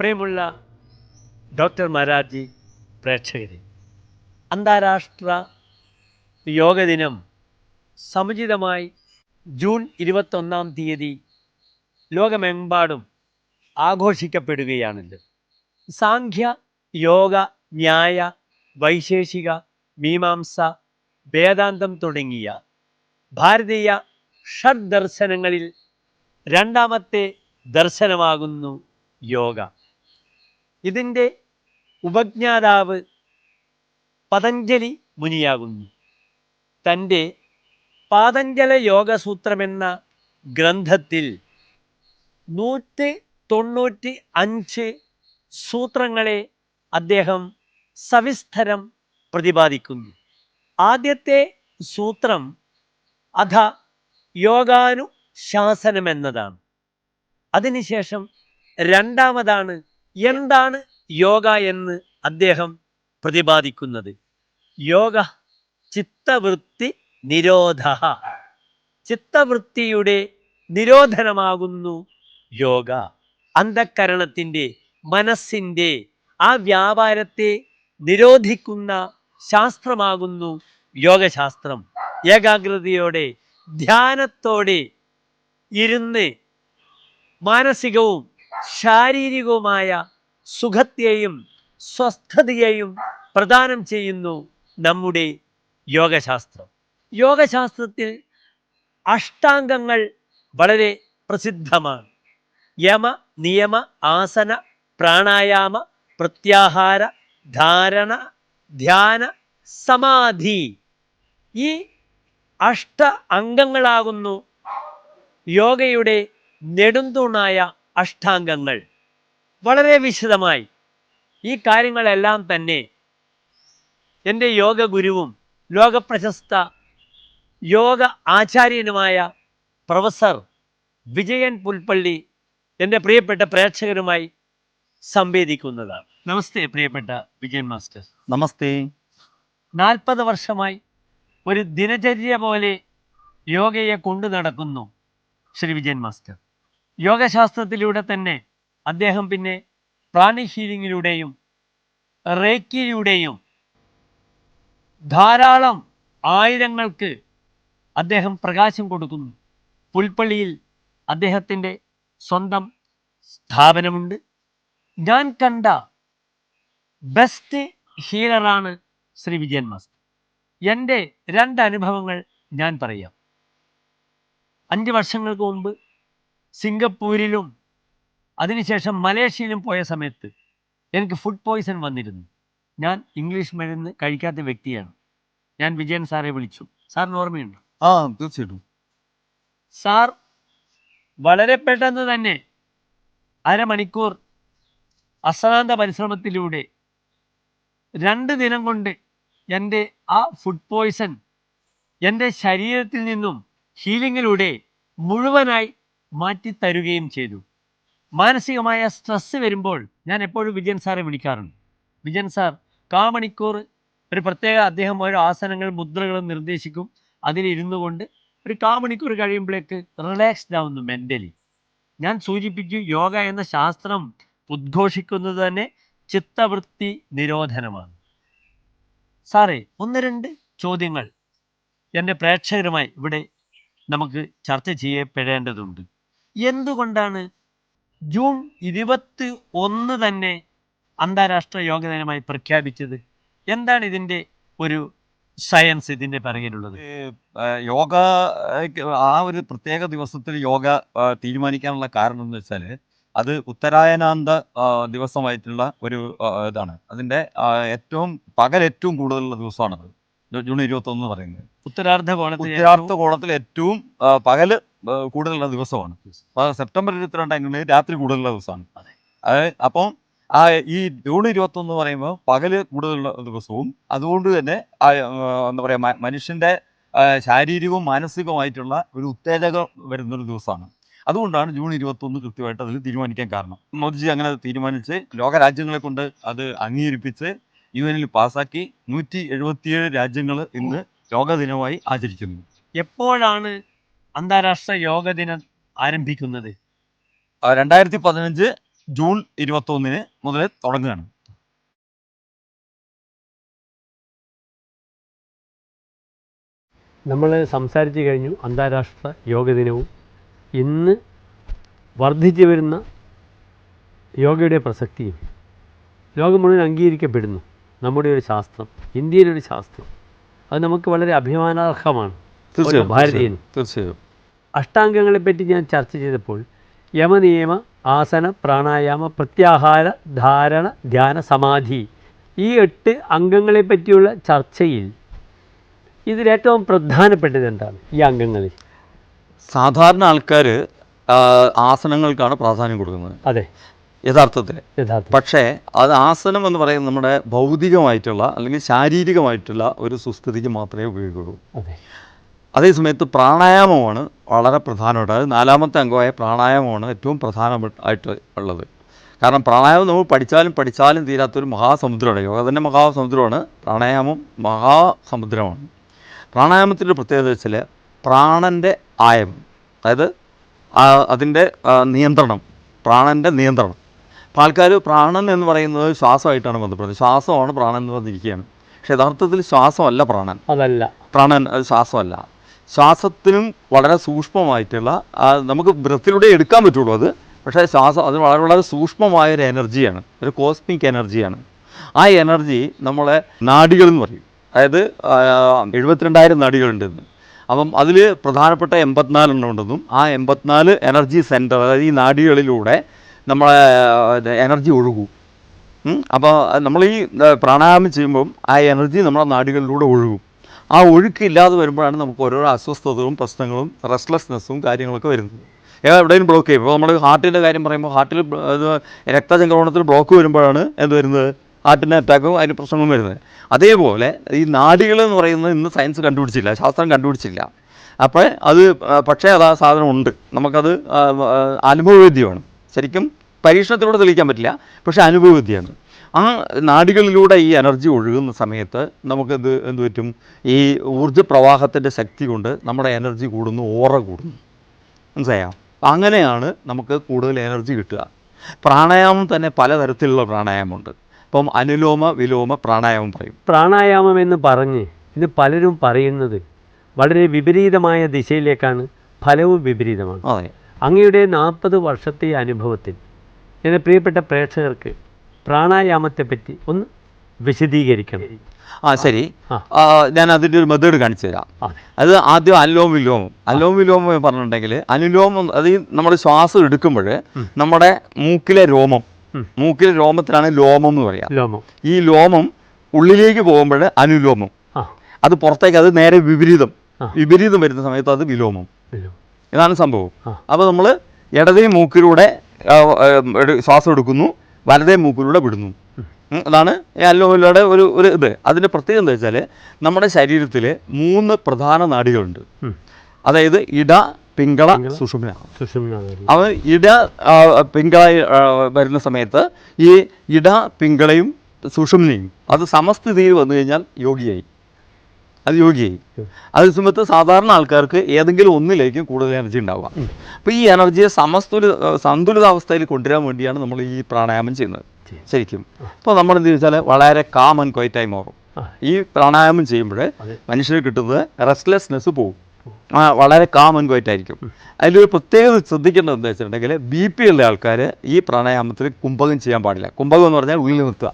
പ്രിയമുള്ള ഡോക്ടർ മാരാർജി പ്രേക്ഷകരെ അന്താരാഷ്ട്ര യോഗ ദിനം സമുചിതമായി ജൂൺ ഇരുപത്തൊന്നാം തീയതി ലോകമെമ്പാടും ആഘോഷിക്കപ്പെടുകയാണിത് സാഖ്യ യോഗ ന്യായ വൈശേഷിക മീമാംസ വേദാന്തം തുടങ്ങിയ ഭാരതീയ ഷഡ് ദർശനങ്ങളിൽ രണ്ടാമത്തെ ദർശനമാകുന്നു യോഗ. ഇതിന്റെ ഉപജ്ഞാതാവ് പതഞ്ജലി മുനിയാകുന്നു. തന്റെ പാതഞ്ജല യോഗസൂത്രമെന്ന ഗ്രന്ഥത്തിൽ നൂറ്റി തൊണ്ണൂറ്റി അഞ്ച് സൂത്രങ്ങളെ അദ്ദേഹം സവിസ്തരം പ്രതിപാദിക്കുന്നു. ആദ്യത്തെ സൂത്രം അധ യോഗാനുശാസനമെന്നതാണ്. അതിനുശേഷം രണ്ടാമതാണ് എന്താണ് യോഗ എന്ന് അദ്ദേഹം പ്രതിപാദിക്കുന്നത്? യോഗ ചിത്തവൃത്തി നിരോധ. ചിത്തവൃത്തിയുടെ നിരോധനമാകുന്നു യോഗ. അന്ധക്കരണത്തിന്റെ മനസ്സിന്റെ ആ വ്യാപാരത്തെ നിരോധിക്കുന്ന ശാസ്ത്രമാകുന്നു യോഗശാസ്ത്രം. ഏകാഗ്രതയോടെ ധ്യാനത്തോടെ ഇരുന്ന് മാനസികവും ശാരീരികവുമായ സുഖത്തെയും സ്വസ്ഥതയെയും പ്രദാനം ചെയ്യുന്നു നമ്മുടെ യോഗശാസ്ത്രം. യോഗശാസ്ത്രത്തിൽ അഷ്ടാംഗങ്ങൾ വളരെ പ്രസിദ്ധമാണ്. യമ നിയമ ആസന പ്രാണായാമ പ്രത്യാഹാര ധാരണ ധ്യാന സമാധി ഈ അഷ്ട അംഗങ്ങളാകുന്നു യോഗയുടെ നെടുന്തൂണായ അഷ്ടാംഗങ്ങൾ. വളരെ വിശദമായി. ഈ കാര്യങ്ങളെല്ലാം തന്നെ എന്റെ യോഗ ഗുരുവും ലോകപ്രശസ്ത യോഗ ആചാര്യനുമായ പ്രൊഫസർ വിജയൻ പുൽപ്പള്ളി എന്റെ പ്രിയപ്പെട്ട പ്രേക്ഷകരുമായി സംവേദിക്കുന്നതാണ്. നമസ്തേ പ്രിയപ്പെട്ട വിജയൻ മാസ്റ്റർ. നമസ്തേ. നാൽപ്പത് വർഷമായി ഒരു ദിനചര്യ പോലെ യോഗയെ കൊണ്ടു നടക്കുന്നു ശ്രീ വിജയൻ മാസ്റ്റർ. യോഗശാസ്ത്രത്തിലൂടെ തന്നെ അദ്ദേഹം പിന്നെ പ്രാണി ഹീലിങ്ങിലൂടെയും റേക്കിയിലൂടെയും ധാരാളം ആയിരങ്ങൾക്ക് അദ്ദേഹം പ്രകാശം കൊടുക്കുന്നു. പുൽപ്പള്ളിയിൽ അദ്ദേഹത്തിന്റെ സ്വന്തം സ്ഥാപനമുണ്ട്. ഞാൻ കണ്ട ബെസ്റ്റ് ഹീലറാണ് ശ്രീ വിജയൻ മാസ്റ്റർ. എന്റെ രണ്ട് അനുഭവങ്ങൾ ഞാൻ പറയാം. അഞ്ച് വർഷങ്ങൾക്ക് മുമ്പ് സിംഗപ്പൂരിലും അതിനുശേഷം മലേഷ്യയിലും പോയ സമയത്ത് എനിക്ക് ഫുഡ് പോയിസൺ വന്നിരുന്നു. ഞാൻ ഇംഗ്ലീഷ് മരുന്ന് കഴിക്കാത്ത വ്യക്തിയാണ്. ഞാൻ വിജയൻ സാറെ വിളിച്ചു. സാറിന് ഓർമ്മയുണ്ട്? ആ തീർച്ചയായിട്ടും. സാർ വളരെ പെട്ടെന്ന് തന്നെ അരമണിക്കൂർ അസാന്ത പരിശ്രമത്തിലൂടെ രണ്ട് ദിനം കൊണ്ട് എന്റെ ആ ഫുഡ് പോയിസൺ എന്റെ ശരീരത്തിൽ നിന്നും ഹീലിങ്ങിലൂടെ മുഴുവനായി മാറ്റിത്തരുകയും ചെയ്തു. മാനസികമായ സ്ട്രെസ് വരുമ്പോൾ ഞാൻ എപ്പോഴും വിജയൻ സാറെ വിളിക്കാറുണ്ട്. വിജയൻ സാർ കാമണിക്കൂർ ഒരു പ്രത്യേക അദ്ദേഹം ഓരോ ആസനങ്ങൾ മുദ്രകളും നിർദ്ദേശിക്കും. അതിലിരുന്നു കൊണ്ട് ഒരു കാമണിക്കൂർ കഴിയുമ്പോഴേക്ക് റിലാക്സ്ഡ് ആവുന്നു മെന്റലി ഞാൻ സൂചിപ്പിച്ചു യോഗ എന്ന ശാസ്ത്രം ഉദ്ഘോഷിക്കുന്നത് തന്നെ ചിത്തവൃത്തി നിരോധനമാണ്. സാറേ ഒന്ന് രണ്ട് ചോദ്യങ്ങൾ എന്റെ പ്രേക്ഷകരുമായി ഇവിടെ നമുക്ക് ചർച്ച ചെയ്യപ്പെടേണ്ടതുണ്ട്. എന്തുകൊണ്ടാണ് ജൂൺ ഇരുപത്തി ഒന്ന് തന്നെ അന്താരാഷ്ട്ര യോഗ ദിനമായി പ്രഖ്യാപിച്ചത്? എന്താണ് ഇതിന്റെ ഒരു സയൻസ് ഇതിന്റെ പിറകിലുള്ളത്? യോഗ ആ ഒരു പ്രത്യേക ദിവസത്തിൽ യോഗ തീരുമാനിക്കാനുള്ള കാരണം എന്ന് വെച്ചാൽ അത് ഉത്തരായനാന്ത ദിവസമായിട്ടുള്ള ഒരു ഇതാണ്. അതിന്റെ ഏറ്റവും പകൽ ഏറ്റവും കൂടുതലുള്ള ദിവസമാണത്. ജൂൺ ഇരുപത്തി ഒന്ന് പറയുന്നത്. ഉത്തരാർദ്ധ കോണത്തിൽ ഉത്തരാർദ്ധ കോണത്തിൽ ഏറ്റവും പകൽ കൂടുതലുള്ള ദിവസമാണ്. സെപ്റ്റംബർ ഇരുപത്തിരണ്ടാണെങ്കിൽ രാത്രി കൂടുതലുള്ള ദിവസമാണ്. അപ്പം ആ ഈ ജൂൺ ഇരുപത്തി ഒന്ന് പറയുമ്പോൾ പകൽ കൂടുതലുള്ള ദിവസവും അതുകൊണ്ട് തന്നെ എന്താ പറയാ മനുഷ്യന്റെ ശാരീരികവും മാനസികവുമായിട്ടുള്ള ഒരു ഉത്തേജകം വരുന്നൊരു ദിവസമാണ്. അതുകൊണ്ടാണ് ജൂൺ ഇരുപത്തി ഒന്ന് കൃത്യമായിട്ട് അതിൽ തീരുമാനിക്കാൻ കാരണം. മോദിജി അങ്ങനെ തീരുമാനിച്ച് ലോകരാജ്യങ്ങളെ കൊണ്ട് അത് അംഗീകരിപ്പിച്ച് യു എനിൽ പാസ്സാക്കി നൂറ്റി എഴുപത്തിയേഴ് രാജ്യങ്ങൾ ഇന്ന് യോഗ ദിനമായി ആചരിക്കുന്നു. എപ്പോഴാണ് അന്താരാഷ്ട്ര യോഗ ദിനം ആരംഭിക്കുന്നത്? രണ്ടായിരത്തി പതിനഞ്ച് ജൂൺ ഇരുപത്തി ഒന്നിന് മുതൽ തുടങ്ങുകയാണ്. നമ്മൾ സംസാരിച്ചു കഴിഞ്ഞു അന്താരാഷ്ട്ര യോഗ ദിനവും. ഇന്ന് വർദ്ധിച്ചു വരുന്ന യോഗയുടെ പ്രസക്തിയും ലോകം മുഴുവൻ അംഗീകരിക്കപ്പെടുന്നു. നമ്മുടെ ഒരു ശാസ്ത്രം ഇന്ത്യയിലൊരു ശാസ്ത്രം. അത് നമുക്ക് വളരെ അഭിമാനാർഹമാണ്. ഭാരതീയൻ തീർച്ചയായും അഷ്ടാംഗങ്ങളെപ്പറ്റി ഞാൻ ചർച്ച ചെയ്തപ്പോൾ യമനിയമ ആസന പ്രാണായാമ പ്രത്യാഹാര ധാരണ ധ്യാന സമാധി ഈ എട്ട് അംഗങ്ങളെ പറ്റിയുള്ള ചർച്ചയിൽ ഇതിലേറ്റവും പ്രധാനപ്പെട്ടത് എന്താണ് ഈ അംഗങ്ങളിൽ? സാധാരണ ആൾക്കാർ ആസനങ്ങൾക്കാണ് പ്രാധാന്യം കൊടുക്കുന്നത്. അതെ. യഥാർത്ഥത്തിൽ. യഥാർത്ഥം പക്ഷേ അത് ആസനം എന്ന് പറയുന്നത് നമ്മുടെ ഭൗതികമായിട്ടുള്ള അല്ലെങ്കിൽ ശാരീരികമായിട്ടുള്ള ഒരു സുസ്ഥിതിക്ക് മാത്രമേ ഉപയോഗിക്കുള്ളൂ അതെ. അതേസമയത്ത് പ്രാണായാമമാണ് വളരെ പ്രധാനമായിട്ട് അതായത് നാലാമത്തെ അംഗമായ പ്രാണായാമമാണ് ഏറ്റവും പ്രധാനമായിട്ട് ഉള്ളത്. കാരണം പ്രാണായാമം നമ്മൾ പഠിച്ചാലും പഠിച്ചാലും തീരാത്തൊരു മഹാസമുദ്രമാണ്. യോഗ തന്നെ മഹാസമുദ്രമാണ് പ്രാണായാമം മഹാസമുദ്രമാണ്. പ്രാണായാമത്തിന്റെ പ്രത്യേകത വെച്ചാൽ പ്രാണന്റെ ആയം അതായത് അതിന്റെ നിയന്ത്രണം പ്രാണന്റെ നിയന്ത്രണം. അപ്പോൾ ആൾക്കാർ പ്രാണൻ എന്ന് പറയുന്നത് ശ്വാസമായിട്ടാണ് ബന്ധപ്പെടുന്നത്. ശ്വാസമാണ് പ്രാണൻ എന്ന് പറഞ്ഞിരിക്കുകയാണ്. പക്ഷേ യഥാർത്ഥത്തിൽ ശ്വാസമല്ല പ്രാണൻ. അതല്ല. പ്രാണൻ അത് ശ്വാസമല്ല. ശ്വാസത്തിനും വളരെ സൂക്ഷ്മമായിട്ടുള്ള നമുക്ക് ബ്രത്തിലൂടെ എടുക്കാൻ പറ്റുള്ളൂ അത്. പക്ഷേ ശ്വാസം അത് വളരെ വളരെ സൂക്ഷ്മമായ ഒരു എനർജിയാണ്. ഒരു കോസ്മിക് എനർജിയാണ്. ആ എനർജി നമ്മളെ നാടികൾ എന്ന് പറയും അതായത് എഴുപത്തിരണ്ടായിരം നാടികളുണ്ടെന്ന്. അപ്പം അതിൽ പ്രധാനപ്പെട്ട എൺപത്തിനാലെണ്ണം ഉണ്ടെന്നും ആ എൺപത്തിനാല് എനർജി സെന്റർ അതായത് ഈ നാടികളിലൂടെ നമ്മളെ എനർജി ഒഴുകും. അപ്പോൾ നമ്മൾ ഈ പ്രാണായാമം ചെയ്യുമ്പം ആ എനർജി നമ്മുടെ നാടികളിലൂടെ ഒഴുകും. ആ ഒഴുക്ക് ഇല്ലാതെ വരുമ്പോഴാണ് നമുക്ക് ഓരോരോ അസ്വസ്ഥതകളും പ്രശ്നങ്ങളും റെസ്റ്റ്ലെസ്നെസ്സും കാര്യങ്ങളൊക്കെ വരുന്നത്. എവിടെയും ബ്ലോക്ക് ചെയ്യും. ഇപ്പോൾ നമ്മൾ ഹാർട്ടിന്റെ കാര്യം പറയുമ്പോൾ ഹാർട്ടിൽ രക്തചംക്രമണത്തിൽ ബ്ലോക്ക് വരുമ്പോഴാണ് എന്ത് വരുന്നത്? ഹാർട്ടിന്റെ അറ്റാക്കും അതിന് പ്രശ്നങ്ങളും വരുന്നത്. അതേപോലെ ഈ നാടികൾ എന്ന് പറയുന്നത് ഇന്ന് സയൻസ് കണ്ടുപിടിച്ചില്ല ശാസ്ത്രം കണ്ടുപിടിച്ചില്ല. അപ്പോൾ അത് പക്ഷേ അത് ആ സാധനം ഉണ്ട്. നമുക്കത് അനുഭവവേദ്യമാണ് ശരിക്കും പരീക്ഷണത്തിലൂടെ തെളിയിക്കാൻ പറ്റില്ല പക്ഷേ അനുഭവവിദ്യയാണ്. ആ നാഡികളിലൂടെ ഈ എനർജി ഒഴുകുന്ന സമയത്ത് നമുക്കെന്ത് എന്ത് പറ്റും? ഈ ഊർജ പ്രവാഹത്തിന്റെ ശക്തി കൊണ്ട് നമ്മുടെ എനർജി കൂടുന്നു ഓറ കൂടുന്നു. മനസ്സിലായോ? അങ്ങനെയാണ് നമുക്ക് കൂടുതൽ എനർജി കിട്ടുക. പ്രാണായാമം തന്നെ പലതരത്തിലുള്ള പ്രാണായാമമുണ്ട്. ഇപ്പം അനുലോമ വിലോമ പ്രാണായാമം പറയും. പ്രാണായാമം എന്ന് പറഞ്ഞ് ഇത് പലരും പറയുന്നത് വളരെ വിപരീതമായ ദിശയിലേക്കാണ് ഫലവും വിപരീതമാണ്. അതെ. അങ്ങയുടെ നാൽപ്പത് വർഷത്തെ അനുഭവത്തിൽ എന്റെ പ്രിയപ്പെട്ട പ്രേക്ഷകർക്ക് പ്രാണായാമത്തെപ്പറ്റി ഒന്ന് വിശദീകരിക്കണം. ആ ശരി. ഞാൻ അതിന്റെ ഒരു മെത്തേഡ് കാണിച്ചു തരാം. അത് ആദ്യം അനുലോമ വിലോമം അനുലോമ വിലോമം എന്ന് പറഞ്ഞിട്ടുണ്ടെങ്കിൽ അനുലോമം അത് നമ്മൾ ശ്വാസം എടുക്കുമ്പോൾ നമ്മുടെ മൂക്കിലെ രോമം മൂക്കിലെ രോമത്തിലാണ് ലോമം എന്ന് പറയാം. ലോമം. ഈ ലോമം ഉള്ളിലേക്ക് പോകുമ്പോൾ അനുലോമം. അത് പുറത്തേക്ക് അത് നേരെ വിപരീതം. വിപരീതം വരുന്ന സമയത്ത് അത് വിലോമം. ഇതാണ് സംഭവം. അപ്പോൾ നമ്മൾ ഇടതേ മൂക്കിലൂടെ ശ്വാസം എടുക്കുന്നു. വലതേ മൂക്കിലൂടെ വിടുന്നു. അതാണ് അല്ലോമിലയുടെ ഒരു ഒരു ഇത്. അതിന്റെ പ്രത്യേകത എന്താ വെച്ചാൽ നമ്മുടെ ശരീരത്തിൽ മൂന്ന് പ്രധാന നാടികളുണ്ട്. അതായത് ഇട പിങ്കള സുഷുമ്ന. അവ ഇട പിങ്കള വരുന്ന സമയത്ത് ഈ ഇട പിങ്കളയും സുഷുമ്നയും അത് സമസ്ഥിതിയിൽ വന്നു കഴിഞ്ഞാൽ യോഗിയായി. അത് യോഗിയായി അതേ സമയത്ത് സാധാരണ ആൾക്കാർക്ക് ഏതെങ്കിലും ഒന്നിലേക്കും കൂടുതൽ എനർജി ഉണ്ടാവുക. അപ്പോൾ ഈ എനർജിയെ സമസ്തുല സന്തുലിതാവസ്ഥയിൽ കൊണ്ടുവരാൻ വേണ്ടിയാണ് നമ്മൾ ഈ പ്രാണായാമം ചെയ്യുന്നത്. ശരിക്കും. അപ്പോൾ നമ്മൾ എന്ത് ചോദിച്ചാൽ വളരെ കാം ആൻഡ് ക്വൈറ്റായി മാറും. ഈ പ്രാണായാമം ചെയ്യുമ്പോൾ. മനുഷ്യന് കിട്ടുന്നത് റെസ്റ്റ്ലെസ്നെസ് പോകും ആ വളരെ കാം ആൻഡ് ആയിരിക്കും. അതിലൊരു പ്രത്യേകത ശ്രദ്ധിക്കേണ്ടത് എന്താ വെച്ചിട്ടുണ്ടെങ്കിൽ ബി പി ഉള്ള ആൾക്കാർ ഈ പ്രാണായാമത്തിൽ കുംഭകം ചെയ്യാൻ പാടില്ല. കുംഭകം എന്ന് പറഞ്ഞാൽ ഉള്ളിൽ നിർത്തുക.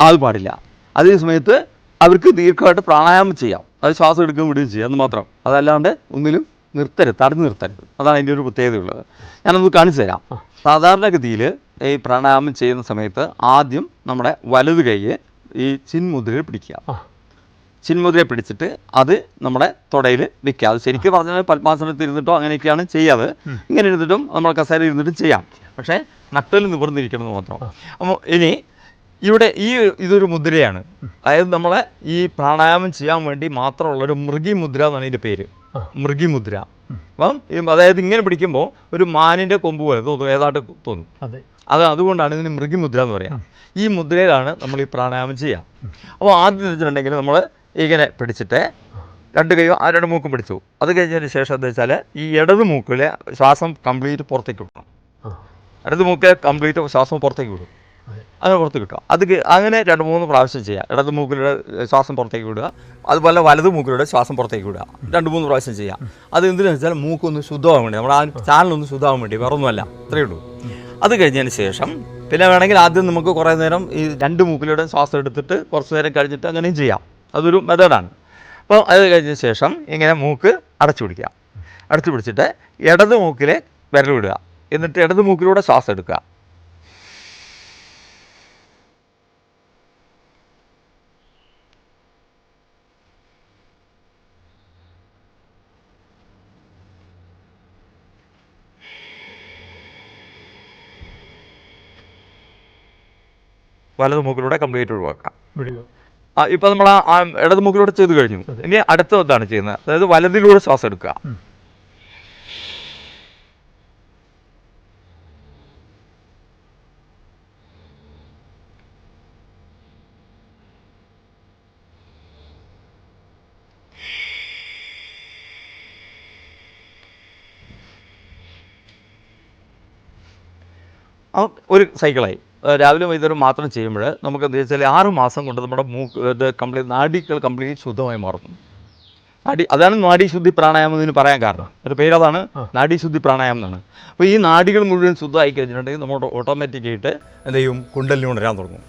അത് പാടില്ല. അതേ സമയത്ത് അവർക്ക് ദീർഘമായിട്ട് പ്രാണായാമം ചെയ്യാം. അത് ശ്വാസം എടുക്കുകയും വിടുകയും ചെയ്യാം. എന്ന് മാത്രം. അതല്ലാണ്ട് ഒന്നിലും നിർത്തരുത് തടഞ്ഞു നിർത്തരുത്. അതാണ് അതിന്റെ ഒരു പ്രത്യേകതയുള്ളത്. ഞാനൊന്ന് കാണിച്ചു തരാം. സാധാരണഗതിയിൽ ഈ പ്രാണായാമം ചെയ്യുന്ന സമയത്ത് ആദ്യം നമ്മുടെ വലത് കൈ ഈ ചിൻമുദ്രയിൽ പിടിക്കുക. ചിൻമുദ്രയെ ചിന്മുദ്രയെ പിടിച്ചിട്ട് അത് നമ്മുടെ തുടയിൽ വെക്കുക. അത് ശരിക്കും പറഞ്ഞാൽ പത്മാസനത്തിൽ ഇരുന്നിട്ടോ അങ്ങനെയൊക്കെയാണ് ചെയ്യാതെ ഇങ്ങനെ ഇരുന്നിട്ടും നമ്മൾ കസേര ഇരുന്നിട്ടും ചെയ്യാം. പക്ഷേ നട്ടൽ നിവർന്നിരിക്കണമെന്ന് മാത്രം. അപ്പോൾ ഇനി ഇവിടെ ഈ ഇതൊരു മുദ്രയാണ്. അതായത് നമ്മളെ ഈ പ്രാണായാമം ചെയ്യാൻ വേണ്ടി മാത്രമുള്ള ഒരു മൃഗി മുദ്ര എന്നാണ് ഇതിന്റെ പേര്. മൃഗി മുദ്ര. അപ്പം അതായത് ഇങ്ങനെ പിടിക്കുമ്പോൾ ഒരു മാനിന്റെ കൊമ്പ് പോലെ തോന്നും ഏതാണ്ട് തോന്നും. അതെ. അത് അതുകൊണ്ടാണ് ഇതിന് മൃഗി മുദ്ര എന്ന് പറയാം. ഈ മുദ്രയിലാണ് നമ്മൾ ഈ പ്രാണായാമം ചെയ്യുക അപ്പോൾ ആദ്യം വെച്ചിട്ടുണ്ടെങ്കിൽ നമ്മൾ ഇങ്ങനെ പിടിച്ചിട്ട് രണ്ട് കൈയോ ആ രണ്ട് മൂക്കും പിടിച്ചു. അത് കഴിഞ്ഞതിന് ശേഷം എന്താ വെച്ചാൽ ഈ ഇടത് മൂക്കിലെ ശ്വാസം കംപ്ലീറ്റ് പുറത്തേക്ക് വിടണം. ഇടത് മൂക്കിലെ കംപ്ലീറ്റ് ശ്വാസം പുറത്തേക്ക് വിടും. അങ്ങനെ പുറത്ത് കിട്ടുക. അത് അങ്ങനെ രണ്ട് മൂന്ന് പ്രാവശ്യം ചെയ്യുക ഇടത് മൂക്കിലൂടെ ശ്വാസം പുറത്തേക്ക് വിടുക. അതുപോലെ വലത് മൂക്കിലൂടെ ശ്വാസം പുറത്തേക്ക് വിടുക. രണ്ട് മൂന്ന് പ്രാവശ്യം ചെയ്യാം. അത് എന്തിനാണെന്ന് വെച്ചാൽ മൂക്കൊന്ന് ശുദ്ധമാകാൻ വേണ്ടി. നമ്മുടെ ആ ചാനലൊന്ന് ശുദ്ധമാകാൻ വേണ്ടി. വേറെ ഒന്നുമല്ല അത്രയേ ഉള്ളൂ. അത് കഴിഞ്ഞതിന് ശേഷം പിന്നെ വേണമെങ്കിൽ ആദ്യം നമുക്ക് കുറേ നേരം ഈ രണ്ട് മൂക്കിലൂടെ ശ്വാസം എടുത്തിട്ട് കുറച്ച് നേരം കഴിഞ്ഞിട്ട് അങ്ങനെയും ചെയ്യാം. അതൊരു മെത്തേഡാണ് അപ്പോൾ അത് കഴിഞ്ഞ ശേഷം ഇങ്ങനെ മൂക്ക് അടച്ചു പിടിക്കുക. അടച്ചു പിടിച്ചിട്ട് ഇടത് മൂക്കിലെ വിരൽ വിടുക. എന്നിട്ട് ഇടത് മൂക്കിലൂടെ ശ്വാസം എടുക്കുക. വലത് മൂക്കിലൂടെ കംപ്ലീറ്റ് ഒഴിവാക്കാം. ഇപ്പൊ നമ്മൾ ആ ഇടത് മൂക്കിലൂടെ ചെയ്ത് കഴിഞ്ഞു. ഇനി അടുത്ത എന്താണ് ചെയ്യുന്നത്. അതായത് വലതിലൂടെ ശ്വാസം എടുക്കുക. ഒരു സൈക്കിളായി രാവിലെ വൈകുന്നേരം മാത്രം ചെയ്യുമ്പോൾ നമുക്ക് എന്താ വെച്ചാൽ ആറ് മാസം കൊണ്ട് നമ്മുടെ മൂക്ക് ഇത് കംപ്ലീറ്റ് നാഡികൾ കംപ്ലീറ്റ് ശുദ്ധമായി മാറുന്നു. നാഡി അതാണ് നാഡീശുദ്ധി പ്രാണായാമം എന്ന് പറയാൻ കാരണം. ഒരു പേരതാണ് ആ. നാഡീശുദ്ധി പ്രാണായാമം എന്നാണ്. അപ്പോൾ ഈ നാഡികൾ മുഴുവൻ ശുദ്ധമായി കഴിഞ്ഞിട്ടുണ്ടെങ്കിൽ നമ്മൾ ഓട്ടോമാറ്റിക്കായിട്ട് എന്ത് ചെയ്യും? കുണ്ടലിന് ഉണരാൻ തുടങ്ങും.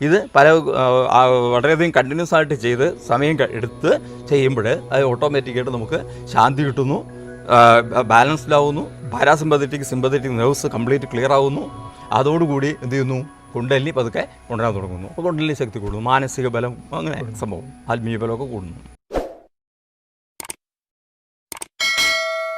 ഇത് പല വളരെയധികം കണ്ടിന്യൂസ് ആയിട്ട് ചെയ്ത് സമയം എടുത്ത് ചെയ്യുമ്പോൾ അത് ഓട്ടോമാറ്റിക്കായിട്ട് നമുക്ക് ശാന്തി കിട്ടുന്നു. Balanced parasympathetic sympathetic nerves complete clear ആവുന്നു. അതോടുകൂടി എന്ത് ചെയ്യുന്നു? കുണ്ടല്ലി പതുക്കെ കൊണ്ടുവരാൻ തുടങ്ങുന്നു. അപ്പോൾ കുണ്ടല്ലി ശക്തി കൂടുന്നു. മാനസിക ബലം അങ്ങനെ സംഭവം. ആത്മീയ ബലമൊക്കെ കൂടുന്നു.